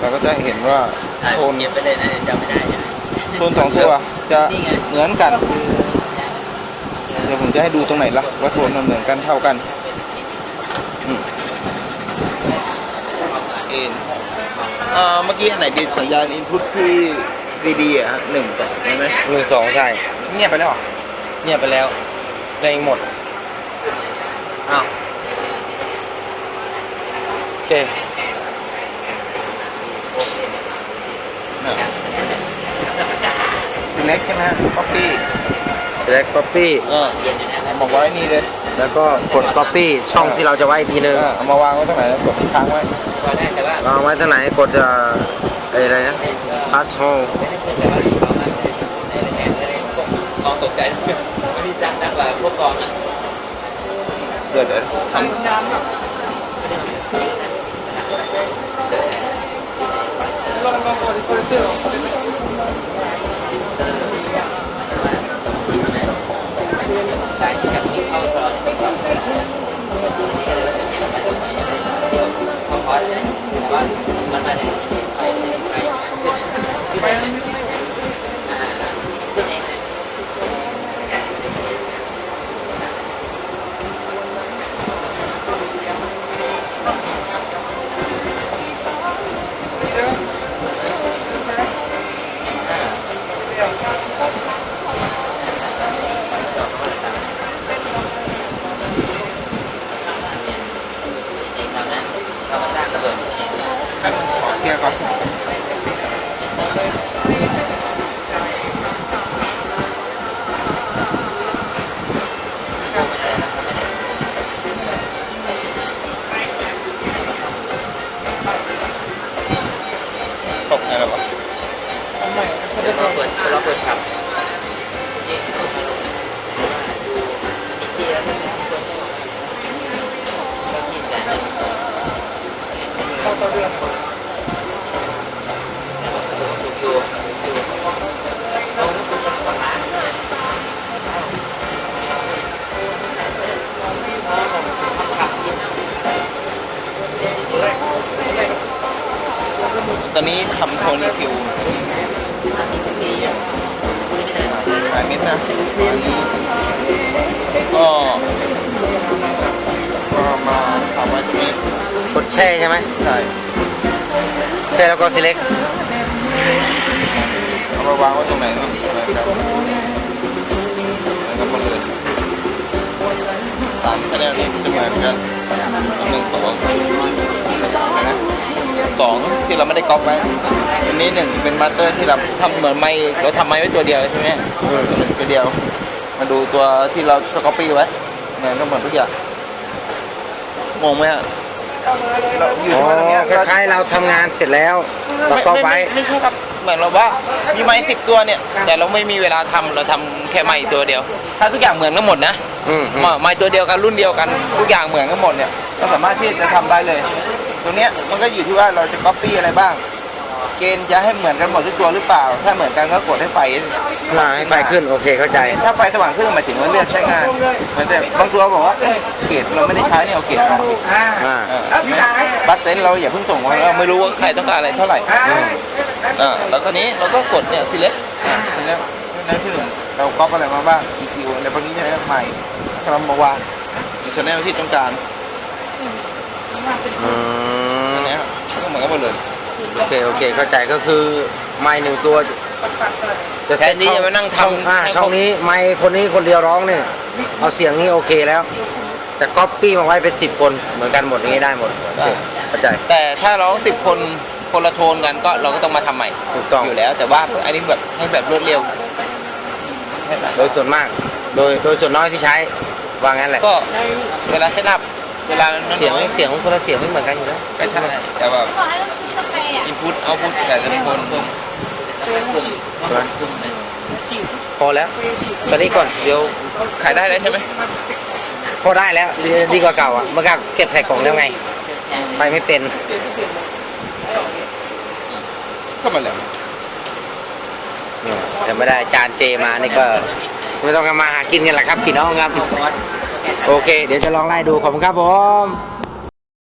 เราก็จะเห็นว่าถ่ายโทนเก็บไปเลยนะจำไม่ได้ใช่ไหมโทนสองตัวจะนี่ไงเหมือนกันคือเดี๋ยวผมจะให้ดูตรงไหนล่ะว่าโทนมันเหมือนกันเท่ากันอืมเอ็นเอ่อเมื่อกี้อันไหนดีสัญญาณอินพุตที่ดีๆอะฮะหนึ่งสองใช่ไหมหนึ่งสองใช่เงียบไปแล้วเหรอเงียบไปแล้วเพลงหมดอ้าวโอเค เล็กใช่ไหมก๊อปปี้ select copy เออเอามาไว้นี่เลยแล้วก็กด copy ช่องที่เราจะไว้อีกทีนึงเออเอามาวางไว้ตรงไหนแล้วกดค้างไว้ตอนแรกแต่ว่าวางไว้ทางไหนกดจะไอ้อะไรนะ pass home แต่ว่าที่เขาในแสนก็เลองตกใจไม่มีจังจังกว่าพวกกองอะเดี๋ยวเดี๋ยวทำ 있어요. อนนี้ทำโทนี่ฟิวหลายเม็ดนะอันนี้ก็ก็มาทำไว้ตรงนี้กดแช่ใช่ไหมใช่แช่แล้วก็ select เอามาวางไว้ตรงไหนก็เหมือนกันเหมือนกันหมดเลยสามชแนลนี้จะเหมือนกัน สองที่เราไม่ได้ก๊อปไว้อันนี้หนึ่งเป็นมาสเตอร์ที่เราทำเหมือนไม่เราทำไม้ไว้ตัวเดียวใช่ไหมหนึ่งตัวเดียว มาดูตัวที่เราก๊อปปี้ไว้เหมือนก็เหมือนทุกอย่างงงไหมฮะเราอยู่อ๋อตรงเนี้ยคล้ายๆเราทำงานเสร็จแล้วเราก็ไว้ม่ม่ไม่ใช่ครับเหมือนเราว่ามีไม้สิบตัวเนี่ย แต่เราไม่มีเวลาทำเราทำแค่ไม้ตัวเดียว ถ้าทุกอย่างเหมือนกันหมดนะอืมอืมไม้ไม้ตัวเดียวกันรุ่นเดียวกันทุกอย่างเหมือนกันหมดเนี่ย ก็สามารถที่จะทำได้เลย ตรงเนี้ยมันก็อยู่ที่ว่าเราจะก๊อปปี้อะไรบ้าง เกณฑ์จะให้เหมือนกันหมดทุกตัวหรือเปล่า ถ้าเหมือนกันก็กดให้ไฟอ่าให้ไฟขึ้นโอเคเข้าใจ ถ้าไฟสว่างขึ้นหมายถึงว่าเลือกใช้งานเหมือนแต่บางตัวบอกว่าเอ้ยเกรดเราไม่ได้ใช้เนี่ยเอาเกรดออกอ่าเออบัตรเต็นท์เราอย่าเพิ่งส่งเราไม่รู้ว่าใครต้องการอะไรเท่าไหร่อ่าแล้วก็นี้เราก็กดเนี่ย select อ่า select นั่นที่หนึ่งเราก๊อปอะไรมาบ้าง EQ อะไรพวกนี้ใช่ไหมใหม่ถ้าเรามาวางในชแนลที่ต้องการอืมอันเนี้ยก็เห มือนกันหมดเลยโอเคโอเคเข้าใจก็คือไม้หนึ่งตัวจะแทนที่จะมานั่งทำอ่าให้ช่องนี้ไม้คนนี้คนเดียวร้องเนี่ยเอาเสียงนี้โอเคแล้วจะก๊อปปี้มาไว้เป็นสิบคนเหมือนกันหมดอย่างนี้ได้หมดโอเคเข้าใจ แต่ถ้าร้องสิบคนคนละโทนกันก็เราก็ต้องมาทำใหม่ถูกต้องอยู่แล้ว แต่ว่าอันนี้แบบให้แบบรวดเร็วให้แบบโดยส่วนมาก โดยโดยส่วนน้อยที่ใช้ว่างั้นแหละก็เวลาเซตอัพ เวลาน้อยๆเสียงเสียงคนละเสียงไม่เหมือนกันอยู่แล้วก็ใช่แต่ว่าบอกให้ต้องซื้อกาแฟอะอินพุตเอาพุตแต่ละคนเพิ่มพอแล้วตอนนี้ก่อนเดี๋ยวขายได้แล้วใช่ไหมพอได้แล้วดีดีกว่าเก่าอะเมื่อกี้เก็บใส่กล่องแล้วไง ไปไม่เป็นก็มาแล้วเนี่ยแต่ไม่ได้จานเจมานี่ก็ไม่ต้องกันมาหากินกันแหละครับพี่น้องครับ โอเค เดี๋ยวจะลองไล่ดูขอบคุณครับผม